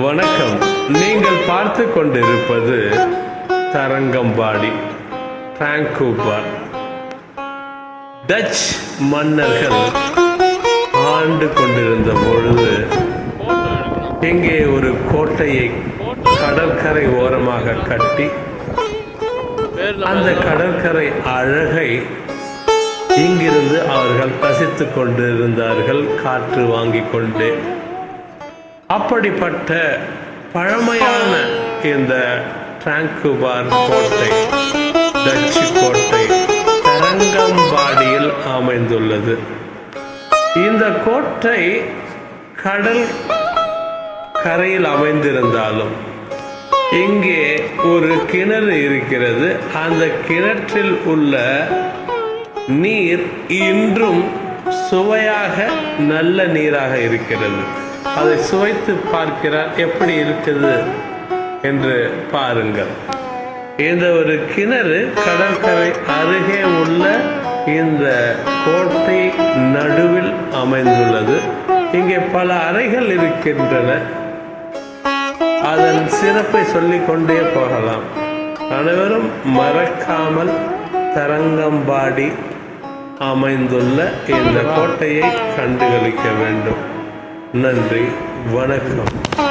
வணக்கம். நீங்கள் பார்த்து கொண்டிருப்பது தரங்கம்பாடி டிராங்கூபர் டச் மன்னர்கள் ஆண்டு கொண்டிருந்த பொழுது இங்கே ஒரு கோட்டையை கடற்கரை ஓரமாக கட்டி அந்த கடற்கரை அழகை இங்கிருந்து அவர்கள் ரசித்துக் கொண்டிருந்தார்கள். காற்று வாங்கிக் கொண்டு அப்படிப்பட்ட பழமையான இந்த டிராங்குபார் கோட்டை டச்சு கோட்டை தரங்கம்பாடியில் அமைந்துள்ளது. இந்த கோட்டை கடல் கரையில் அமைந்திருந்தாலும் இங்கே ஒரு கிணறு இருக்கிறது. அந்த கிணற்றில் உள்ள நீர் இன்றும் சுவையாக நல்ல நீராக இருக்கிறது. அதை சுவைத்து பார்க்கிறார் எப்படி இருக்குது என்று பாருங்கள். இந்த ஒரு கிணறு கடற்கரை அருகே உள்ள இந்த கோட்டை நடுவில் அமைந்துள்ளது. இங்கே பல அறைகள் இருக்கின்றன. அதன் சிறப்பை சொல்லிக் கொண்டே போகலாம். அனைவரும் மறக்காமல் தரங்கம்பாடி அமைந்துள்ள இந்த கோட்டையை கண்டுகளிக்க வேண்டும். நன்றி வணக்கம்.